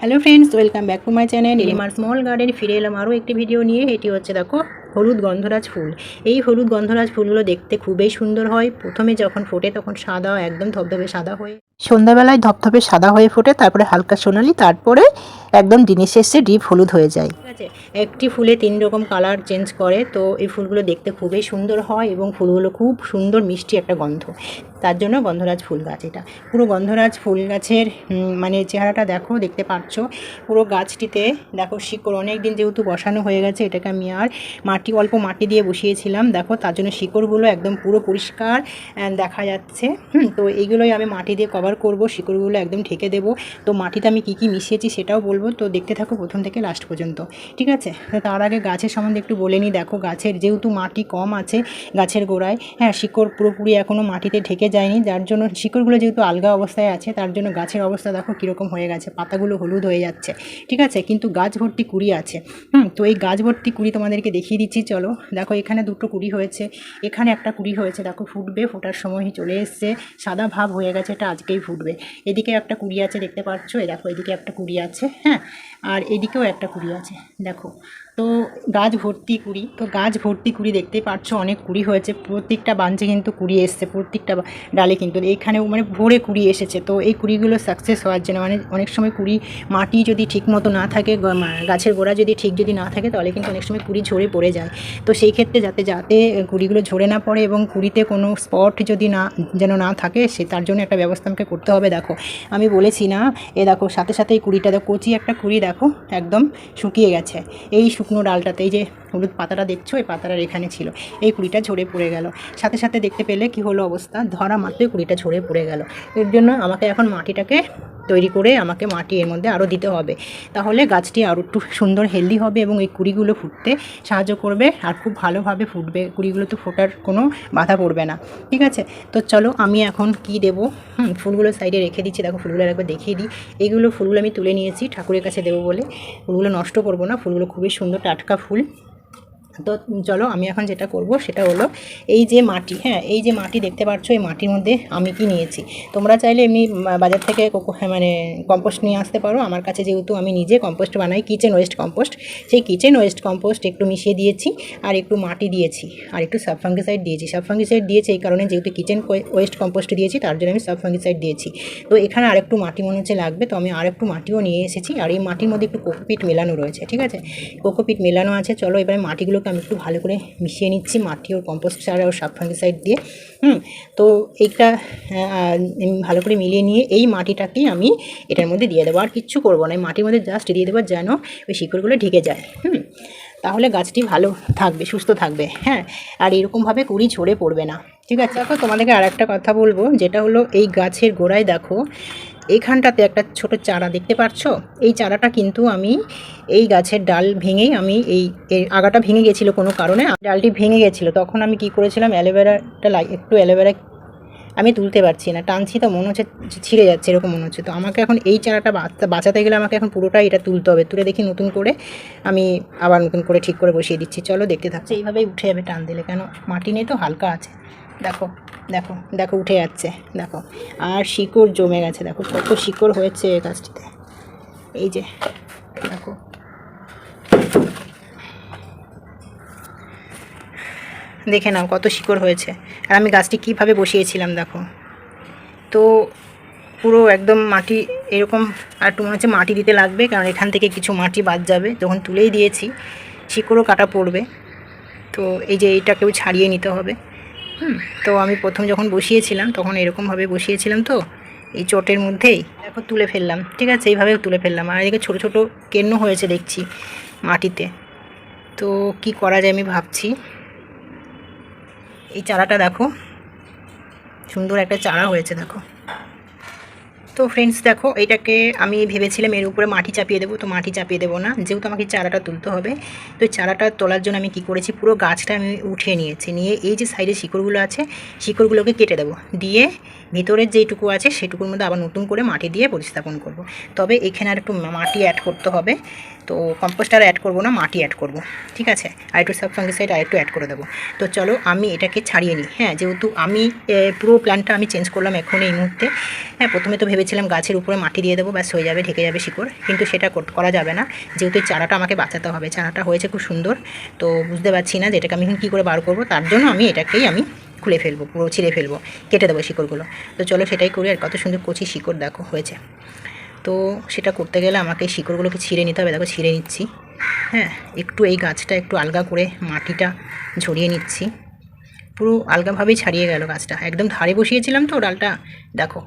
Hello friends welcome back to my channel এলিমার small garden ফিরে এলাম আরও একটি ভিডিও নিয়ে। এটি হচ্ছে, দেখো, হলুদ গন্ধরাজ ফুল। এই হলুদ গন্ধরাজ ফুলগুলো দেখতে খুবই সুন্দর হয়। প্রথমে যখন ফোটে, তখন সাদা, একদম ধবধবে সাদা হয়ে সন্ধ্যাবেলায় ধপধপে সাদা হয়ে ফোটে, তারপরে হালকা সোনালি, তারপরে একদম দিনের শেষে ডিপ হলুদ হয়ে যায়। ঠিক আছে, একটি ফুলে তিন রকম কালার চেঞ্জ করে, তো এই ফুলগুলো দেখতে খুবই সুন্দর হয় এবং ফুলগুলো খুব সুন্দর মিষ্টি একটা গন্ধ। তার জন্য গন্ধরাজ ফুল গাছ এটা। পুরো গন্ধরাজ ফুল গাছের মানে চেহারাটা দেখো, দেখতে পাচ্ছ। পুরো গাছটিতে দেখো শিকড় অনেক দিন যেহেতু বসানো হয়ে গেছে, এটাকে আমি আর মাটি, অল্প মাটি দিয়ে বসিয়েছিলাম। দেখো, তার জন্য শিকড়গুলো একদম পুরো পরিষ্কার দেখা যাচ্ছে। তো এইগুলোই আমি মাটি দিয়ে কভার করব, শিকড়গুলো একদম ঢেকে দেবো। তো মাটিতে আমি কী কী মিশিয়েছি সেটাও বলব। তো দেখতে থাকো প্রথম থেকে লাস্ট পর্যন্ত। ঠিক আছে? তার আগে গাছের সম্বন্ধে একটু বলে নিই। দেখো গাছের যেহেতু মাটি কম আছে গাছের গোড়ায় হ্যাঁ শিকড় পুরোপুরি এখনও মাটিতে ঢেকে যায়নি। যার জন্য শিকড়গুলো যেহেতু আলগা অবস্থায় আছে, তার জন্য গাছের অবস্থা দেখো কীরকম হয়ে গেছে। পাতাগুলো হলুদ হয়ে যাচ্ছে। ঠিক আছে? কিন্তু গাছ ভর্তি কুড়ি আছে। হুম, তো এই গাছ ভর্তি কুড়ি তোমাদেরকে দেখিয়ে দিচ্ছি, চলো। দেখো এখানে দুটো কুড়ি হয়েছে। এখানে একটা কুড়ি হয়েছে। দেখো ফুটবে, ফোটার সময় চলে এসছে। সাদা ভাব হয়ে গেছে। এটা আজকেই ফুটবে এদিকে একটা কুড়ি আছে, দেখতে পাচ্ছ? এই দেখো, এদিকে একটা কুড়ি আছে হ্যাঁ? আর এদিকেও একটা কুড়ি আছে, দেখো। তো গাছ ভর্তি কুড়ি, তো গাছ ভর্তি কুড়ি দেখতেই পাচ্ছ অনেক কুড়ি হয়েছে। প্রত্যেকটা বাঞ্চে কিন্তু কুড়ি এসছে, প্রত্যেকটা ডালে কিন্তু। এখানেও মানে ভরে কুড়ি এসেছে, তো এই কুড়িগুলো সাকসেস হওয়ার জন্য মানে অনেক সময় কুড়ি মাটি যদি ঠিক মতো না থাকে গাছের গোড়া যদি ঠিক যদি না থাকে, তাহলে কিন্তু অনেক সময় কুড়ি ঝরে পড়ে যায়। তো সেই ক্ষেত্রে যাতে যাতে কুড়িগুলো ঝরে না পড়ে এবং কুড়িতে কোনো স্পট যদি না, যেন না থাকে, সে তার জন্য একটা ব্যবস্থা আমাকে করতে হবে। দেখো, আমি বলেছি না, এ দেখো, সাথে সাথে এই কুড়িটা দেখো, কচি একটা কুড়ি দেখো, একদম শুকিয়ে গেছে। এই শুকনো ডালটাতে, এই যে হলুদ পাতাটা দেখছ? এই পাতাটার এখানে ছিল। এই কুড়িটা ঝরে পড়ে গেল। সাথে সাথে দেখতে পেলে কি হলো অবস্থা? ধরা মাত্রই কুড়িটা ঝরে পড়ে গেল। এর জন্য আমাকে এখন মাটিটাকে তৈরি করে আমাকে মাটি এর মধ্যে আরও দিতে হবে। তাহলে গাছটি আরও একটু সুন্দর হেলদি হবে এবং এই কুড়িগুলো ফুটতে সাহায্য করবে আর খুব ভালোভাবে ফুটবে। কুড়িগুলো তো ফোটার কোনো বাধা পড়বে না। ঠিক আছে? তো চলো আমি এখন কি দেবো? হুম, ফুলগুলো সাইডে রেখে দিচ্ছি। দেখো, ফুলগুলো একবার দেখিয়ে দিই। এইগুলো ফুলগুলো আমি তুলে নিয়েছি ঠাকুরের কাছে দেবো বলে। ফুলগুলো নষ্ট করব না। ফুলগুলো খুবই সুন্দর টাটকা ফুল। তো চলো আমি এখন যেটা করব সেটা হলো এই যে মাটি হ্যাঁ এই যে মাটি দেখতে পাচ্ছ এই মাটির মধ্যে আমি কি নিয়েছি? তোমরা চাইলে এমনি বাজার থেকে হ্যাঁ, মানে কম্পোস্ট নিয়ে আসতে পারো। আমার কাছে যেহেতু আমি নিজে কম্পোস্ট বানাই কিচেন ওয়েস্ট কম্পোস্ট সেই কিচেন ওয়েস্ট কম্পোস্ট একটু মিশিয়ে দিয়েছি আর একটু মাটি দিয়েছি আর একটু সাবফাঙ্গিসাইড দিয়েছি। সাবফাঙ্গিসাইড দিয়েছি এই কারণে যেহেতু কিচেন ওয়েস্ট কম্পোস্ট দিয়েছি তার জন্য আমি সাবফাঙ্গিসাইড দিয়েছি। তো এখানে আরেকটু মাটি মনে হচ্ছে লাগবে তো আমি আরেকটু মাটিও নিয়ে এসেছি। আর এই মাটির মধ্যে একটু কোকোপিট মেলানো রয়েছে ঠিক আছে? কোকোপিট মেলানো আছে চলো এবারে মাটিগুলোকে আমি একটু ভালো করে মিশিয়ে নিচ্ছি, মাটি ওর কম্পোস্ট সার আর সাবফাঙ্গিসাইড দিয়ে। হুম, তো এইটা ভালো করে মিলিয়ে নিয়ে এই মাটিটাকেই আমি এটার মধ্যে দিয়ে দেবো। আর কিচ্ছু করব না, এই মাটির মধ্যে জাস্ট দিয়ে দেবো যেন ওই শিকড়গুলো ঢেকে যায়। হুম, তাহলে গাছটি ভালো থাকবে, সুস্থ থাকবে হ্যাঁ। আর এরকমভাবে কুড়ি ঝরে পড়বে না, ঠিক আছে? দেখো তোমাদেরকে আর একটা কথা বলব, যেটা হলো এই গাছের গোড়ায় দেখো এইখানটাতে একটা ছোট চারা দেখতে পাচ্ছ এই চারাটা কিন্তু আমি এই গাছের ডাল ভেঙেই আমি এই আগাটা ভেঙে গেছিল কোনো কারণে। ডালটি ভেঙে গেছিল। তখন আমি কি করেছিলাম? অ্যালোভেরাটা একটু অ্যালোভেরা আমি তুলতে পারছি না। টানছি তো মনে হচ্ছে ছিঁড়ে যাচ্ছে, এরকম মনে হচ্ছে। তো আমাকে এখন এই চারাটা বাঁচাতে গেলে আমাকে এখন পুরোটাই এটা তুলতে হবে। তুলে দেখি নতুন করে আমি আবার নতুন করে ঠিক করে বসিয়ে দিচ্ছি। চলো দেখতে থাকছে এইভাবেই উঠে যাবে টান দিলে কেন? মাটি নেই তো, হালকা আছে। দেখো দেখো দেখো, উঠে যাচ্ছে, দেখো। আর শিকড় জমে গেছে, দেখো, কত শিকড় হয়েছে গাছটিতে। এই যে, দেখো। দেখে নাও কত শিকড় হয়েছে। আর আমি গাছটি কীভাবে বসিয়েছিলাম, দেখো। তো পুরো একদম মাটি এরকম, আর একটু মনে হচ্ছে মাটি দিতে লাগবে, কারণ এখান থেকে কিছু মাটি বাদ যাবে। যখন তুলেই দিয়েছি, শিকড়ও কাটা পড়বে। তো এই যে এইটাকেও ছাড়িয়ে নিতে হবে। হুম তো আমি প্রথম যখন বসিয়েছিলাম, তখন এরকমভাবে বসিয়েছিলাম তো, এই চটের মধ্যেই। এখন তুলে ফেললাম, ঠিক আছে? এইভাবে তুলে ফেললাম। আর এদিকে ছোটো ছোটো কেন্ন হয়েছে দেখছি মাটিতে। তো কি করা যায় আমি ভাবছি। এই চারাটা দেখো, সুন্দর একটা চারা হয়েছে, দেখো। তো ফ্রেন্ডস দেখো, এটাকে আমি ভেবেছিলাম এর উপরে মাটি চাপিয়ে দেবো, তো মাটি চাপিয়ে দেবো না। যেহেতু আমাকে চারাটা তুলতে হবে, তো চারাটা তোলার জন্য আমি কি করেছি, পুরো গাছটা আমি উঠিয়ে নিয়েছি। নিয়ে এই যে সাইডে শিকড়গুলো আছে, শিকড়গুলোকে কেটে দেবো। দিয়ে ভিতরের যেইটুকু আছে সেটুকুর মধ্যে আবার নতুন করে মাটি দিয়ে প্রতিস্থাপন করব। তবে এখানে আর একটু মাটি অ্যাড করতে হবে। তো কম্পোস্ট আর অ্যাড করব না, মাটি অ্যাড করব। ঠিক আছে? আর একটু সাব ফাঙ্গিসাইড আর একটু অ্যাড করে দেবো। তো চলো আমি এটাকে ছাড়িয়ে নিই। হ্যাঁ যেহেতু আমি পুরো প্ল্যানটা আমি চেঞ্জ করলাম এখন এই মুহূর্তে। হ্যাঁ প্রথমে তো ভেবেছিলাম গাছের উপরে মাটি দিয়ে দেবো, ব্যাস হয়ে যাবে, ঢেকে যাবে শিকড়। কিন্তু সেটা কর- যাবে না। যেহেতু চারাটা আমাকে বাঁচাতে হবে। চারাটা হয়েছে খুব সুন্দর। তো বুঝতে পারছি না যে এটাকে আমি এখন কী করে বার করব। তার জন্য আমি এটাকেই আমি খুলে ফেলব, পুরো ছিঁড়ে ফেলব, কেটে দেবো শিকড়গুলো। তো চলো সেটাই করি, আর কত সুন্দর কচি শিকড় দেখো হয়েছে। তো সেটা করতে গেলে আমাকে শিকড়গুলোকে ছিঁড়ে নিতে হবে, দেখো ছিঁড়ে নিচ্ছি। হ্যাঁ একটু এই গাছটা একটু আলগা করে মাটিটা ঝরিয়ে নিচ্ছি। পুরো আলগাভাবেই ছাড়িয়ে গেল গাছটা। একদম ধারে বসিয়েছিলাম তো ডালটা, দেখো।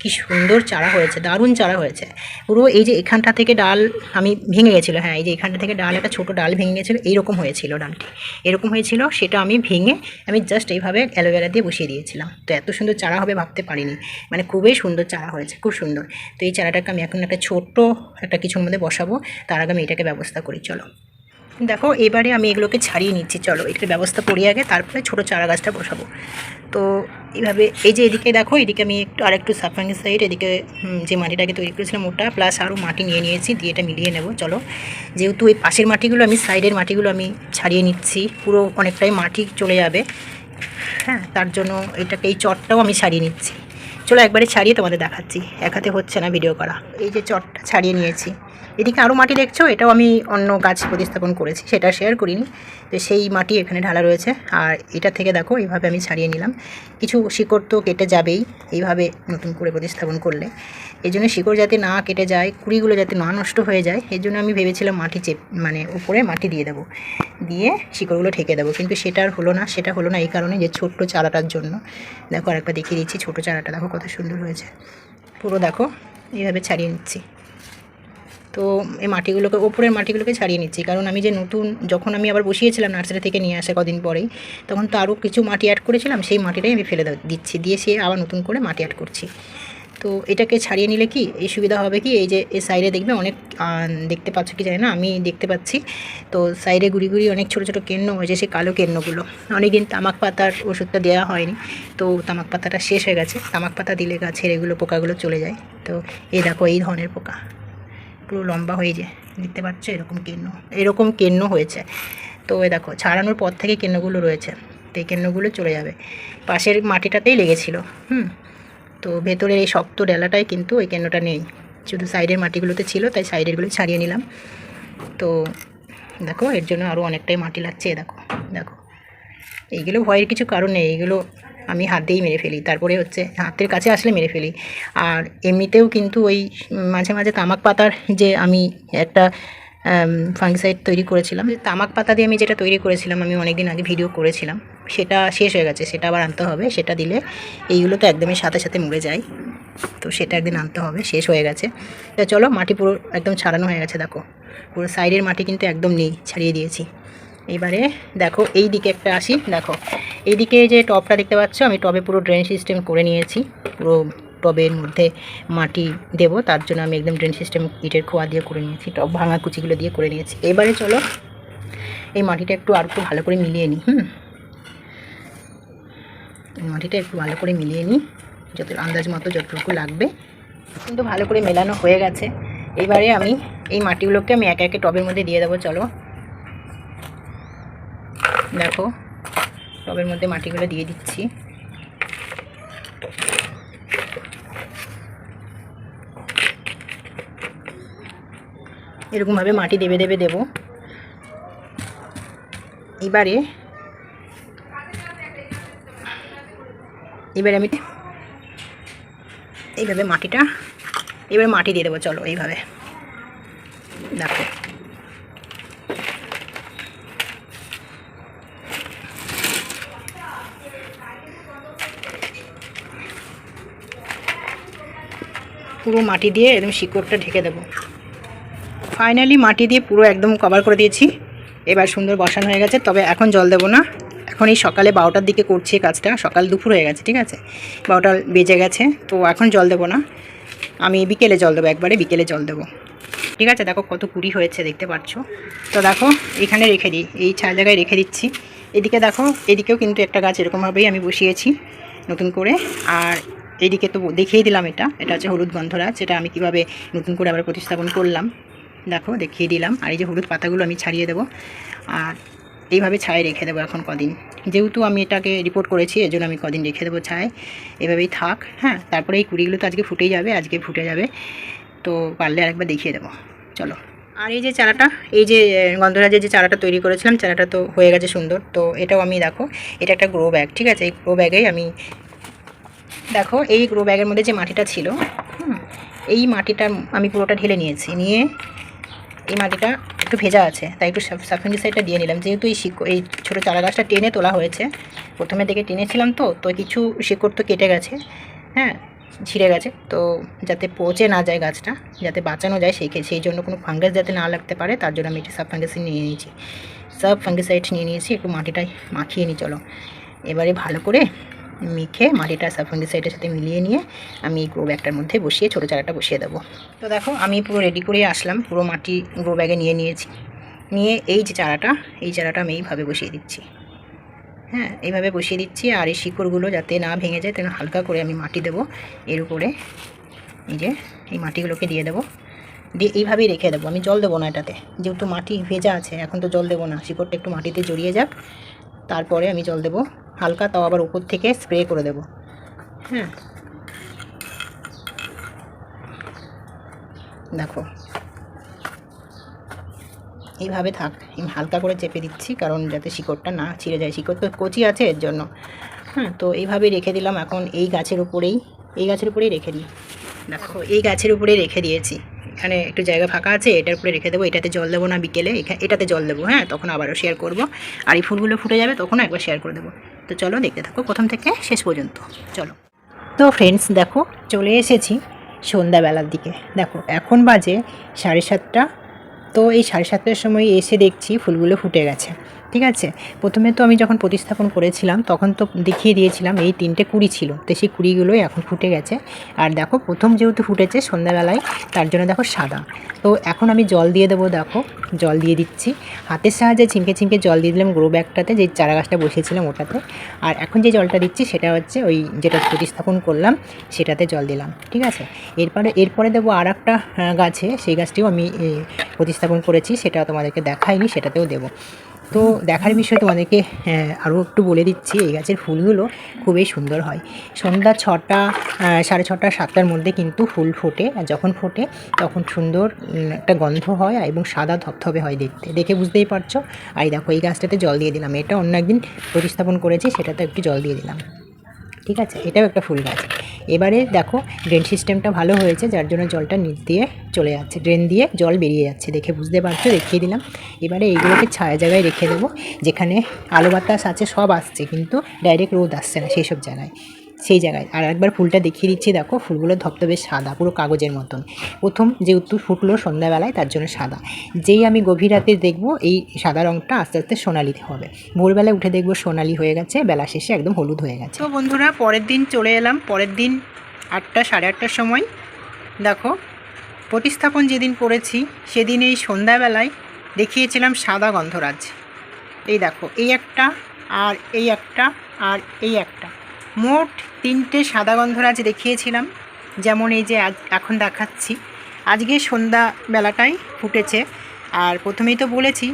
কি সুন্দর চারা হয়েছে, দারুণ চারা হয়েছে। পুরো এই যে এখানটা থেকে ডাল আমি ভেঙে গেছিল হ্যাঁ এই যে এখানটা থেকে ডাল, একটা ছোটো ডাল ভেঙে গেছিল এইরকম হয়েছিল ডালটি। এরকম হয়েছিল, সেটা আমি ভেঙে আমি জাস্ট এইভাবে অ্যালোভেরা দিয়ে বসিয়ে দিয়েছিলাম। তো এত সুন্দর চারা হবে ভাবতে পারিনি। মানে খুবই সুন্দর চারা হয়েছে, খুব সুন্দর। তো এই চারাটাকে আমি এখন একটা ছোট্ট একটা কিছুর মধ্যে বসাবো, তার আগে আমি এটাকে ব্যবস্থা করি, চলো। দেখো, এবারে আমি এগুলোকে ছাড়িয়ে নিচ্ছি, চলো, এটার ব্যবস্থা করি আগে, তারপরে ছোটো চারা গাছটা বসাবো। তো এইভাবে, এই যে এদিকে দেখো, এদিকে আমি একটু আর একটু সাফাঙ্গি সাইড এদিকে যে মাটিটাকে তৈরি করেছিলাম ওটা প্লাস আরও মাটি নিয়ে নিয়েছি, দিয়ে এটা মিলিয়ে নেব, চলো। যেহেতু এই পাশের মাটিগুলো আমি সাইডের মাটিগুলো আমি ছাড়িয়ে নিচ্ছি, পুরো অনেকটাই মাটি চলে যাবে। হ্যাঁ তার জন্য এটাকে, এই চটটাও আমি ছাড়িয়ে নিচ্ছি। চলো একবারে ছাড়িয়ে তোমাদের দেখাচ্ছি, এক হাতে হচ্ছে না ভিডিও করা। এই যে চটটা ছাড়িয়ে নিয়েছি। এদিকে আরও মাটি দেখছ, এটাও আমি অন্য গাছ প্রতিস্থাপন করেছি, সেটা শেয়ার করিনি। তো সেই মাটি এখানে ঢালা রয়েছে, আর এটা থেকে দেখো, এইভাবে আমি ছাড়িয়ে নিলাম। কিছু শিকড় তো কেটে যাবেই, এইভাবে নতুন করে প্রতিস্থাপন করলে। এই জন্য শিকড় যাতে না কেটে যায়, কুড়িগুলো যাতে না নষ্ট হয়ে যায়, এই জন্য আমি ভেবেছিলাম মাটি চেপ মানে উপরে মাটি দিয়ে দেবো। দিয়ে শিকড়গুলো ঠেকে দেবো, কিন্তু সেটা আর হলো না, সেটা হলো না এই কারণে যে ছোট্ট চারাটার জন্য। দেখো আরেকবার দেখিয়ে দিচ্ছি, ছোটো চারাটা, দেখো কত সুন্দর হয়েছে। পুরো দেখো, এইভাবে ছাড়িয়ে নিচ্ছি। তো এই মাটিগুলোকে, ওপরের মাটিগুলোকে ছাড়িয়ে নিচ্ছি। কারণ আমি যে নতুন, যখন আমি আবার বসিয়েছিলাম নার্সারি থেকে নিয়ে আসে কদিন পরেই, তখন তো আরও কিছু মাটি অ্যাড করেছিলাম, সেই মাটিটাই আমি ফেলে দিচ্ছি, দিয়ে সে আবার নতুন করে মাটি অ্যাড করছি। তো এটাকে ছাড়িয়ে নিলে কি, এই সুবিধা হবে কি, এই যে এই সাইডে দেখবে অনেক দেখতে পাচ্ছ কি জানি না, আমি দেখতে পাচ্ছি। তো সাইডে গুড়ি গুড়ি অনেক ছোটো ছোটো কেন্ন হয়েছে সেই কালো কেন্নগুলো। অনেকদিন তামাক পাতার ওষুধটা দেওয়া হয়নি, তো তামাক পাতাটা শেষ হয়ে গেছে। তামাক পাতা দিলে গাছের এগুলো পোকাগুলো চলে যায়। তো এই দেখো, এই ধরনের পোকা। পুরো লম্বা হয়ে যায় দেখতে পাচ্ছ, এরকম কেন্ন এরকম কেন্ন হয়েছে। তো দেখো, ছাড়ানোর পর থেকে কেন্নগুলো রয়েছে, তো এই কেন্নগুলো চলে যাবে। পাশের মাটিটাতেই লেগেছিল, হুম। তো ভেতরের এই শক্ত ডেলাটায় কিন্তু ওই কেন্নটা নেই। শুধু সাইডের মাটিগুলোতে ছিল, তাই সাইডেরগুলো ছাড়িয়ে নিলাম। তো দেখো, এর জন্য আরও অনেকটাই মাটি লাগছে দেখো দেখো। এইগুলো ভয়ের কিছু কারণ নেই, এইগুলো আমি হাত দিয়েই মেরে ফেলি। তারপরে হচ্ছে হাতের কাছে আসলে মেরে ফেলি। আর এমনিতেও কিন্তু ওই মাঝে মাঝে তামাক পাতার যে আমি একটা ফাঙ্গিসাইড তৈরি করেছিলাম তামাক পাতা দিয়ে আমি যেটা তৈরি করেছিলাম, আমি অনেক দিন আগে ভিডিও করেছিলাম, সেটা শেষ হয়ে গেছে, সেটা আবার আনতে হবে, সেটা দিলে এইগুলো তো একদমই সাথে সাথে মরে যায়। তো সেটা একদিন আনতে হবে, শেষ হয়ে গেছে। তো চলো, মাটি পুরো একদম ছাড়ানো হয়ে গেছে, দেখো। পুরো সাইডের মাটি কিন্তু একদম নেই, ছাড়িয়ে দিয়েছি। এবারে দেখো এই দিকে একটা আসি, দেখো। এইদিকে যে টবটা দেখতে পাচ্ছ, আমি টবে পুরো ড্রেন সিস্টেম করে নিয়েছি। পুরো টবের মধ্যে মাটি দেব, তার জন্য আমি একদম ড্রেন সিস্টেম ইটের খোয়া দিয়ে করে নিয়েছি, টব ভাঙা কুচিগুলো দিয়ে করে নিয়েছি। এবারে চলো, এই মাটিটা একটু আর একটু ভালো করে মিলিয়ে নিই হুম? মাটিটা একটু ভালো করে মিলিয়ে নিই যত আন্দাজ মতো যতটুকু লাগবে। কিন্তু ভালো করে মেলানো হয়ে গেছে। এবারে আমি এই মাটিগুলোকে আমি একে একে টবের মধ্যে দিয়ে দেবো, চলো। দেখো, টবের মধ্যে মাটিগুলো দিয়ে দিচ্ছি। এরকমভাবে মাটি দেবে দেবে দেব। এবারে এবারে আমি এইভাবে মাটিটা, এবারে মাটি দিয়ে দেবো, চলো এইভাবে। দেখো। পুরো মাটি দিয়ে একদম শিকড়টা ঢেকে দেবো। ফাইনালি মাটি দিয়ে পুরো একদম কভার করে দিয়েছি। এবার সুন্দর বসানো হয়ে গেছে, তবে এখন জল দেবো না। এখন এই সকালে বারোটার দিকে করছি কাজটা, সকাল দুপুর হয়ে গেছে, ঠিক আছে? বারোটা বেজে গেছে, তো এখন জল দেবো না। আমি বিকেলে জল দেবো, একবারে বিকেলে জল দেবো। ঠিক আছে, দেখো কত কুড়ি হয়েছে, দেখতে পাচ্ছ? তো দেখো, এখানে রেখে দিই, এই ছায়া জায়গায় রেখে দিচ্ছি। এদিকে দেখো, এদিকেও কিন্তু একটা গাছ এরকমভাবেই আমি বসিয়েছি, নতুন করে। আর এইদিকে তো দেখিয়ে দিলাম এটা। এটা হচ্ছে হলুদ গন্ধরাজ যেটা আমি কীভাবে নতুন করে আবার প্রতিস্থাপন করলাম। দেখো, দেখিয়ে দিলাম। আর এই যে হলুদ পাতাগুলো আমি ছাড়িয়ে দেবো। আর এইভাবে ছায়ে রেখে দেবো এখন কদিন। যেহেতু আমি এটাকে রিপোর্ট করেছি, এর জন্য আমি কদিন রেখে দেবো ছায় এভাবেই থাক হ্যাঁ? তারপরে এই কুড়িগুলো তো আজকে ফুটেই যাবে, আজকে ফুটে যাবে। তো পারলে আরেকবার দেখিয়ে দেবো। চলো। আর এই যে চারাটা, এই যে গন্ধরাজের যে চারাটা তৈরি করেছিলাম, চারাটা তো হয়ে গেছে সুন্দর। তো এটাও আমি, দেখো, এটা একটা গ্রো ব্যাগ ঠিক আছে? এই গ্রো ব্যাগেই আমি দেখো, এই গ্রো ব্যাগের মধ্যে যে মাটিটা ছিল এই মাটিটা আমি পুরোটা ঢেলে নিয়েছি, নিয়ে এই মাটিটা একটু ভেজা আছে, তাই একটু সাইডটা দিয়ে নিলাম। যেহেতু এই শিকড় এই ছোটো চারা গাছটা টেনে তোলা হয়েছে, প্রথমে থেকে টেনেছিলাম তো তো কিছু শিকড় তো কেটে গেছে হ্যাঁ ছিঁড়ে গেছে, তো যাতে পচে না যায় গাছটা, যাতে বাঁচানো যায় সেই সেই জন্য কোনো ফাঙ্গাস যাতে না লাগতে পারে, তার জন্য আমি একটু সাব ফাঙ্গাসিন নিয়ে নিয়েছি। সাব ফাঙ্গিসাইড নিয়ে নিয়েছি, একটু মাটিটাই মাখিয়ে নিই চলো। এবারে ভালো করে মেখে মাটিটা সাব ফাঙ্গিসাইডের সাথে মিলিয়ে নিয়ে আমি এই গ্রো ব্যাগটার মধ্যে বসিয়ে ছোটো চারাটা বসিয়ে দেবো। তো দেখো, আমি পুরো রেডি করে আসলাম। পুরো মাটি গ্রো ব্যাগে নিয়ে নিয়েছি। নিয়ে এই যে চারাটা, এই চারাটা আমি এইভাবে বসিয়ে দিচ্ছি। হ্যাঁ এইভাবে বসিয়ে দিচ্ছি আর এই শিকড়গুলো যাতে না ভেঙে যায় তেমন হালকা করে আমি মাটি দেবো। এর উপরে এই যে, এই মাটিগুলোকে দিয়ে দেবো। দিয়ে এইভাবেই রেখে দেবো। আমি জল দেবো না এটাতে। যেহেতু মাটি ভেজা আছে, এখন তো জল দেবো না। শিকড়টা একটু মাটিতে জড়িয়ে যাক। তারপরে আমি জল দেবো হালকা, তাও আবার উপর থেকে স্প্রে করে দেবো। হ্যাঁ। দেখো। এইভাবে থাক আমি হালকা করে চেপে দিচ্ছি, কারণ যাতে শিকড়টা না ছিঁড়ে যায়। শিকড় তো কচি আছে এর জন্য। হ্যাঁ তো এইভাবেই রেখে দিলাম। এখন এই গাছের উপরেই, এই গাছের উপরেই রেখে দিই। দেখো, এই গাছের উপরেই রেখে দিয়েছি। এখানে একটু জায়গা ফাঁকা আছে, এটার উপরে রেখে দেবো। এটাতে জল দেবো না বিকেলে এটাতে জল দেবো হ্যাঁ? তখন আবারও শেয়ার করব। আর এই ফুলগুলো ফুটে যাবে তখন একবার শেয়ার করে দেবো। তো চলো দেখতে থাকো প্রথম থেকে শেষ পর্যন্ত। চলো। তো ফ্রেন্ডস দেখো, চলে এসেছি সন্ধ্যাবেলার দিকে। দেখো, এখন বাজে সাড়ে সাতটা। তো এই সাড়ে সাতটার সময় এসে দেখছি ফুলগুলো ফুটে গেছে। ঠিক আছে? প্রথমে তো আমি যখন প্রতিস্থাপন করেছিলাম, তখন তো দেখিয়ে দিয়েছিলাম এই তিনটে কুড়ি ছিল। তো সেই কুড়িগুলোই এখন ফুটে গেছে। আর দেখো, প্রথম যেহেতু ফুটেছে সন্ধ্যাবেলায়, তার জন্য দেখো সাদা। তো এখন আমি জল দিয়ে দেবো, দেখো, জল দিয়ে দিচ্ছি। হাতের সাহায্যে চিমকে চিমকে জল দিয়ে দিলাম গ্রো ব্যাগটাতে, যে চারা গাছটা বসিয়েছিলাম ওটাতে। আর এখন যে জলটা দিচ্ছি, সেটা হচ্ছে ওই যেটা প্রতিস্থাপন করলাম, সেটাতে জল দিলাম, ঠিক আছে? এরপরে এরপরে দেবো আর একটা গাছে, সেই গাছটিও আমি প্রতিস্থাপন করেছি, সেটা তোমাদেরকে দেখাইনি, সেটাতেও দেবো। তো দেখার বিষয়ে তোমাদেরকে আরও একটু বলে দিচ্ছি। এই গাছের ফুলগুলো খুবই সুন্দর হয়। সন্ধ্যা ছটা সাড়ে ছটা, সাতটার মধ্যে কিন্তু ফুল ফোটে। আর যখন ফোটে, তখন সুন্দর একটা গন্ধ হয় এবং সাদা ধপধপে হয় দেখতে। দেখে বুঝতেই পারছ? আর দেখো, এই গাছটাতে জল দিয়ে দিলাম। এটা অন্য একদিন প্রতিস্থাপন করেছি সেটাতে একটু জল দিয়ে দিলাম। ঠিক আছে? এটাও একটা ফুল গাছ। এবারে দেখো ড্রেন সিস্টেমটা ভালো হয়েছে, যার জন্য জলটা নিচ দিয়ে চলে যাচ্ছে ড্রেন দিয়ে জল বেরিয়ে যাচ্ছে, দেখে বুঝতে পারছ? রেখে দিলাম। এবারে এইগুলোকে ছায়া জায়গায় রেখে দেবো, যেখানে আলো বাতাস আছে, সব আসছে, কিন্তু ডাইরেক্ট রোদ আসছে না, সেই সব জায়গায়। সেই জায়গায়। আর একবার ফুলটা দেখিয়ে দিচ্ছি, দেখো, ফুলগুলো ধপধপে সাদা, পুরো কাগজের মতন। প্রথম যেহেতু ফুটলো সন্ধ্যাবেলায়, তার জন্য সাদা। যেই আমি গভীর রাতে দেখব, এই সাদা রঙটা আস্তে আস্তে সোনালি হবে। ভোরবেলায় উঠে দেখব সোনালি হয়ে গেছে, বেলা শেষে একদম হলুদ হয়ে গেছে। তো বন্ধুরা, পরের দিন চলে এলাম। পরের দিন আটটা, সাড়ে আটটার সময়, দেখো, প্রতিস্থাপন যেদিন করেছি, সেদিন এই সন্ধ্যাবেলায় দেখিয়েছিলাম সাদা গন্ধরাজ। এই দেখো, এই একটা, আর এই একটা, আর এই একটা। মোট তিনটে সাদা গন্ধরাজ দেখিয়েছিলাম, যেমন এই যে এখন দেখাচ্ছি। আজকে সন্ধ্যাবেলাটাই ফুটেছে, আর প্রথমেই তো বলেছি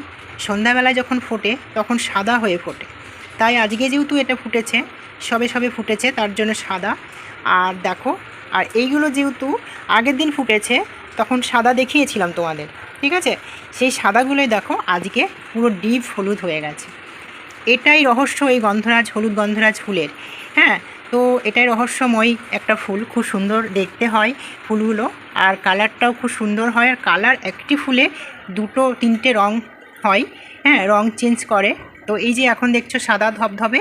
সন্ধ্যাবেলায় যখন ফোটে, তখন সাদা হয়ে ফোটে। তাই আজকে যেহেতু এটা ফুটেছে, সবে সবে ফুটেছে, তার জন্য সাদা। আর দেখো, আর এইগুলো যেহেতু আগের দিন ফুটেছে, তখন সাদা দেখিয়েছিলাম তোমাদের, ঠিক আছে? সেই সাদাগুলোই দেখো, আজকে পুরো ডিপ হলুদ হয়ে গেছে। এটাই রহস্য এই গন্ধরাজ, হলুদ গন্ধরাজ ফুলের। হ্যাঁ তো এটাই রহস্যময় একটা ফুল, খুব সুন্দর দেখতে হয় ফুলগুলো। আর কালারটাও খুব সুন্দর হয়, আর কালার একটি ফুলে দুটো, তিনটে রং হয় হ্যাঁ রং চেঞ্জ করে। তো এই যে এখন দেখছ সাদা ধবধবে,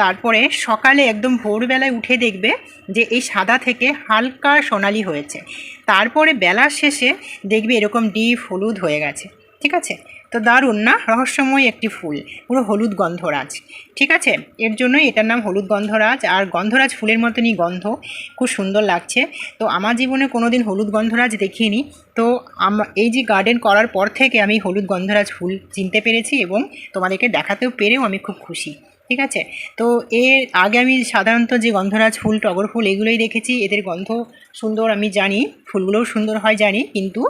তারপরে সকালে একদম ভোরবেলায় উঠে দেখবে যে এই সাদা থেকে হালকা সোনালি হয়েছে। তারপরে বেলার শেষে দেখবে এরকম ডিপ হলুদ হয়ে গেছে, ঠিক আছে? তো দারুণ না? রহস্যময় একটি ফুল। পুরো হলুদ গন্ধরাজ। ঠিক আছে? এর জন্যই এটার নাম হলুদ গন্ধরাজ। আর গন্ধরাজ ফুলের মতনই গন্ধ। খুব সুন্দর লাগছে। তো আমার জীবনে কোনো দিন হলুদ গন্ধরাজ দেখিনি। তো এই যে গার্ডেন করার পর থেকে আমি হলুদ গন্ধরাজ ফুল চিনতে পেরেছি এবং তোমাদেরকে দেখাতেও পেরেও আমি খুব খুশি। ঠিক আছে? তো এর আগে আমি সাধারণত যে গন্ধরাজ ফুল, টগর ফুল এগুলোই দেখেছি। এদের গন্ধ সুন্দর আমি জানি। ফুলগুলোও সুন্দর হয় জানি। কিন্তু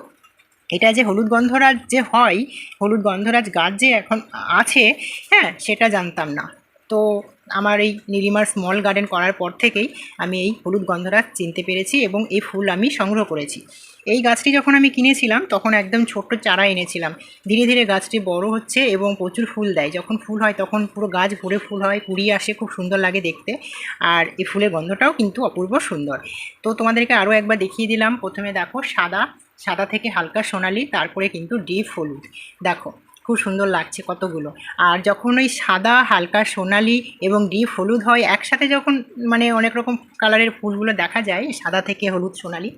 এটা যে হলুদ গন্ধরাজ যে হয়, হলুদ গন্ধরাজ গাছ যে এখন আছে হ্যাঁ সেটা জানতাম না। তো আমার এই নীলিমার স্মল গার্ডেন করার পর থেকেই আমি এই হলুদ গন্ধরাজ চিনতে পেরেছি এবং এই ফুল আমি সংগ্রহ করেছি। এই গাছটি যখন আমি কিনেছিলাম, তখন একদম ছোট্ট চারা এনেছিলাম। ধীরে ধীরে গাছটি বড় হচ্ছে এবং প্রচুর ফুল দেয়। যখন ফুল হয়, তখন পুরো গাছ ভরে ফুল হয়, কুড়িয়ে আসে, খুব সুন্দর লাগে দেখতে। আর এই ফুলের গন্ধটাও কিন্তু অপূর্ব সুন্দর। তো তোমাদেরকে আরও একবার দেখিয়ে দিলাম। প্রথমে দেখো সাদা সাদা থেকে হালকা সোনালি, তারপরে কিন্তু ডিপ হলুদ। দেখো, খুব সুন্দর লাগছে কতগুলো। আর যখন ওই সাদা, হালকা, সোনালি এবং ডিপ হলুদ হয়, একসাথে যখন মানে অনেক রকম কালারের ফুলগুলো দেখা যায়, সাদা থেকে হলুদ, সোনালি,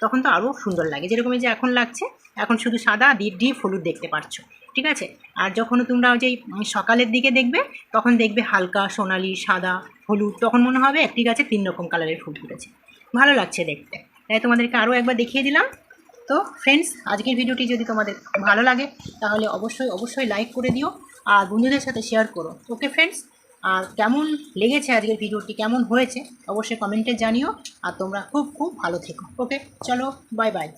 তখন তো আরও সুন্দর লাগে। যেরকম যে এখন লাগছে, এখন শুধু সাদা ডিপ ডিপ হলুদ দেখতে পাচ্ছ ঠিক আছে? আর যখন তোমরা ওই যে সকালের দিকে দেখবে, তখন দেখবে হালকা, সোনালি, সাদা, হলুদ, তখন মনে হবে একটি গাছে তিন রকম কালারের ফুল ফুটেছে। ভালো লাগছে দেখতে। তাই তোমাদেরকে আরও একবার দেখিয়ে দিলাম। তো ফ্রেন্ডস আজকের ভিডিওটি যদি তোমাদের ভালো লাগে, তাহলে অবশ্যই অবশ্যই লাইক করে দিও আর বন্ধুদের সাথে শেয়ার করো। ওকে ফ্রেন্ডস আর কেমন লেগেছে আজকের ভিডিওটি, কেমন হয়েছে, অবশ্যই কমেন্টে জানিও আর তোমরা খুব খুব ভালো থেকো। ওকে চলো বাই বাই